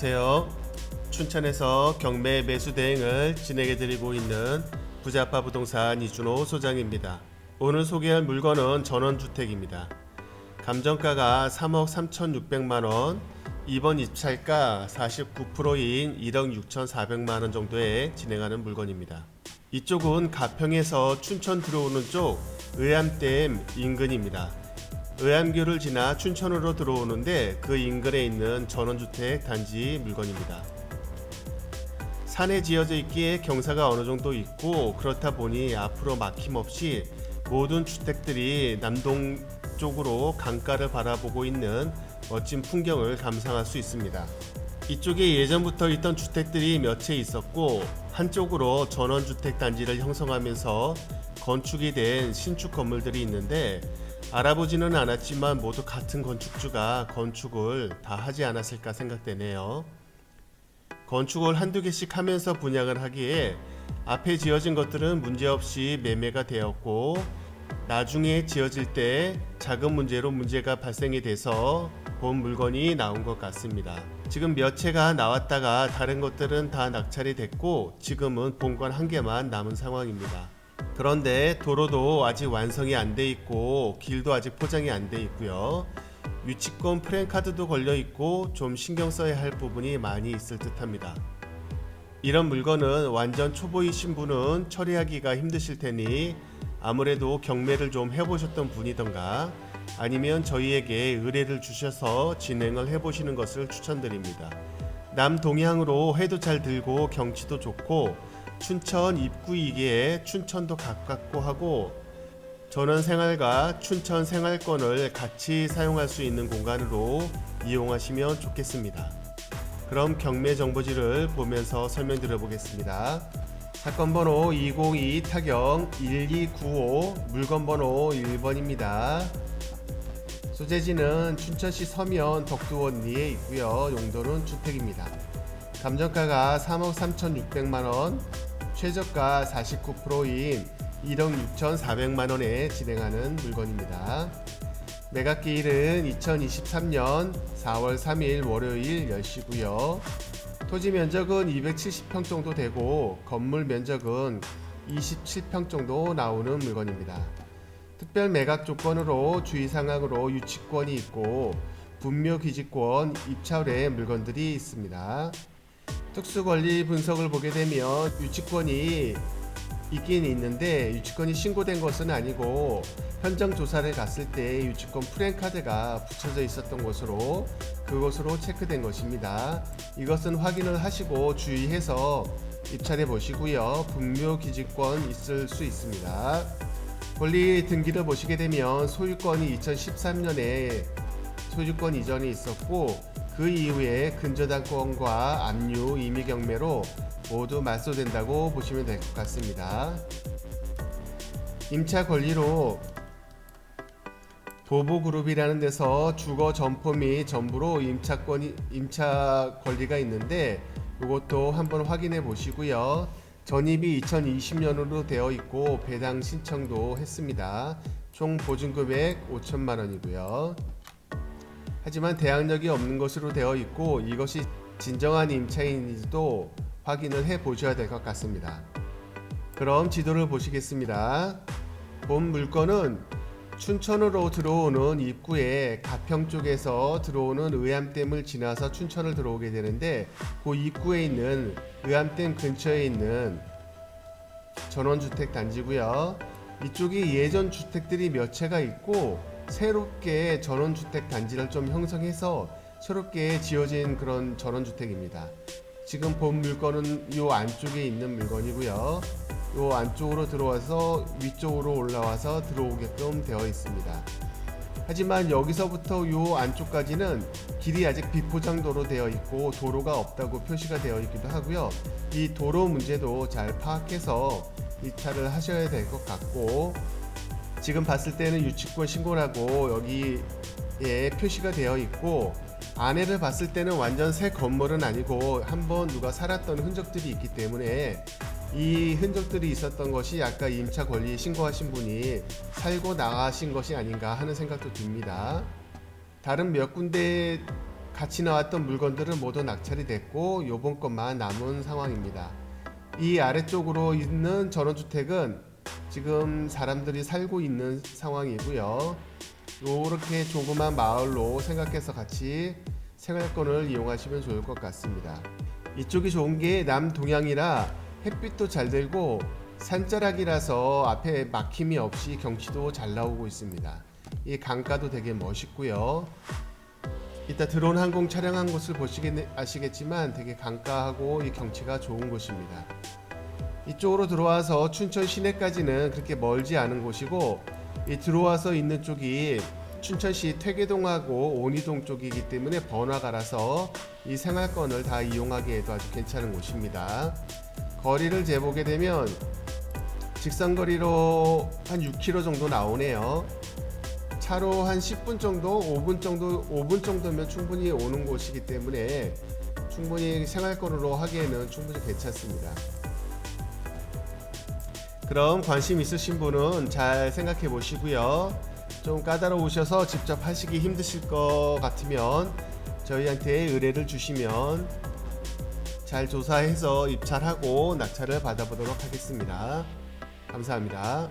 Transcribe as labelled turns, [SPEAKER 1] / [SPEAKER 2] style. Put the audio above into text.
[SPEAKER 1] 안녕하세요. 춘천에서 경매 매수 대행을 진행해 드리고 있는 부자파 부동산 이준호 소장입니다. 오늘 소개할 물건은 전원주택입니다. 감정가가 3억 3,600만 원, 이번 입찰가 49%인 1억 6,400만 원 정도에 진행하는 물건입니다. 이쪽은 가평에서 춘천 들어오는 쪽 의암댐 인근입니다. 의암교를 지나 춘천으로 들어오는데 그 인근에 있는 전원주택 단지 물건입니다. 산에 지어져 있기에 경사가 어느 정도 있고 그렇다 보니 앞으로 막힘없이 모든 주택들이 남동 쪽으로 강가를 바라보고 있는 멋진 풍경을 감상할 수 있습니다. 이쪽에 예전부터 있던 주택들이 몇 채 있었고 한쪽으로 전원주택 단지를 형성하면서 건축이 된 신축 건물들이 있는데 알아보지는 않았지만 모두 같은 건축주가 건축을 다 하지 않았을까 생각되네요. 건축을 한두 개씩 하면서 분양을 하기에 앞에 지어진 것들은 문제없이 매매가 되었고 나중에 지어질 때 작은 문제로 문제가 발생이 돼서 본 물건이 나온 것 같습니다. 지금 몇 채가 나왔다가 다른 것들은 다 낙찰이 됐고 지금은 본관 한 개만 남은 상황입니다. 그런데 도로도 아직 완성이 안 돼 있고 길도 아직 포장이 안 돼 있고요. 유치권 프랜카드도 걸려 있고 좀 신경 써야 할 부분이 많이 있을 듯합니다. 이런 물건은 완전 초보이신 분은 처리하기가 힘드실 테니 아무래도 경매를 좀 해보셨던 분이던가 아니면 저희에게 의뢰를 주셔서 진행을 해보시는 것을 추천드립니다. 남동향으로 해도 잘 들고 경치도 좋고 춘천 입구이기에 춘천도 가깝고 하고 전원 생활과 춘천 생활권을 같이 사용할 수 있는 공간으로 이용하시면 좋겠습니다. 그럼 경매 정보지를 보면서 설명드려 보겠습니다. 사건 번호 202 타경 1295 물건 번호 1번입니다. 소재지는 춘천시 서면 덕두원리에 있고요. 용도는 주택입니다. 감정가가 3억 3,600만 원, 최저가 49%인 1억 6,400만 원에 진행하는 물건입니다. 매각기일은 2023년 4월 3일 월요일 10시고요. 토지 면적은 270평 정도 되고 건물 면적은 27평 정도 나오는 물건입니다. 특별 매각 조건으로 주의사항으로 유치권이 있고 분묘 기지권 입찰의 물건들이 있습니다. 특수 권리 분석을 보게 되면 유치권이 있긴 있는데 유치권이 신고된 것은 아니고 현장 조사를 갔을 때 유치권 프랜카드가 붙여져 있었던 것으로 그것으로 체크된 것입니다. 이것은 확인을 하시고 주의해서 입찰해 보시고요. 분묘 기지권 있을 수 있습니다. 권리 등기를 보시게 되면 소유권이 2013년에 소유권 이전이 있었고 그 이후에 근저당권과 압류, 임의 경매로 모두 말소된다고 보시면 될 것 같습니다. 임차 권리로 도보그룹이라는 데서 주거 점포 및 전부로 임차권이 임차 권리가 있는데 이것도 한번 확인해 보시고요. 전입이 2020년으로 되어 있고 배당 신청도 했습니다. 총 보증 금액 5천만 원이고요. 하지만 대항력이 없는 것으로 되어 있고 이것이 진정한 임차인인지도 확인을 해 보셔야 될 것 같습니다. 그럼 지도를 보시겠습니다. 본 물건은 춘천으로 들어오는 입구에 가평 쪽에서 들어오는 의암댐을 지나서 춘천을 들어오게 되는데 그 입구에 있는 의암댐 근처에 있는 전원주택 단지고요. 이쪽이 예전 주택들이 몇 채가 있고 새롭게 전원주택 단지를 좀 형성해서 새롭게 지어진 그런 전원주택입니다. 지금 본 물건은 이 안쪽에 있는 물건이고요. 이 안쪽으로 들어와서 위쪽으로 올라와서 들어오게끔 되어 있습니다. 하지만 여기서부터 이 안쪽까지는 길이 아직 비포장도로 되어 있고 도로가 없다고 표시가 되어 있기도 하고요. 이 도로 문제도 잘 파악해서 입찰을 하셔야 될 것 같고 지금 봤을 때는 유치권 신고라고 여기에 표시가 되어 있고 안에를 봤을 때는 완전 새 건물은 아니고 한번 누가 살았던 흔적들이 있기 때문에 이 흔적들이 있었던 것이 아까 임차 권리 신고하신 분이 살고 나가신 것이 아닌가 하는 생각도 듭니다. 다른 몇 군데 같이 나왔던 물건들은 모두 낙찰이 됐고 요번 것만 남은 상황입니다. 이 아래쪽으로 있는 전원주택은 지금 사람들이 살고 있는 상황이고요. 요렇게 조그만 마을로 생각해서 같이 생활권을 이용하시면 좋을 것 같습니다. 이쪽이 좋은 게 남동향이라 햇빛도 잘 들고 산자락이라서 앞에 막힘이 없이 경치도 잘 나오고 있습니다. 이 강가도 되게 멋있고요. 이따 드론 항공 촬영한 곳을 보시겠 아시겠지만 되게 강가하고 이 경치가 좋은 곳입니다. 이쪽으로 들어와서 춘천 시내까지는 그렇게 멀지 않은 곳이고 이 들어와서 있는 쪽이 춘천시 퇴계동하고 온이동 쪽이기 때문에 번화가라서 이 생활권을 다 이용하기에도 아주 괜찮은 곳입니다. 거리를 재보게 되면 직선거리로 한 6km 정도 나오네요. 차로 한 10분 정도, 5분 정도, 5분 정도면 충분히 오는 곳이기 때문에 충분히 생활권으로 하기에는 충분히 괜찮습니다. 그럼 관심 있으신 분은 잘 생각해 보시고요. 좀 까다로우셔서 직접 하시기 힘드실 것 같으면 저희한테 의뢰를 주시면 잘 조사해서 입찰하고 낙찰을 받아보도록 하겠습니다. 감사합니다.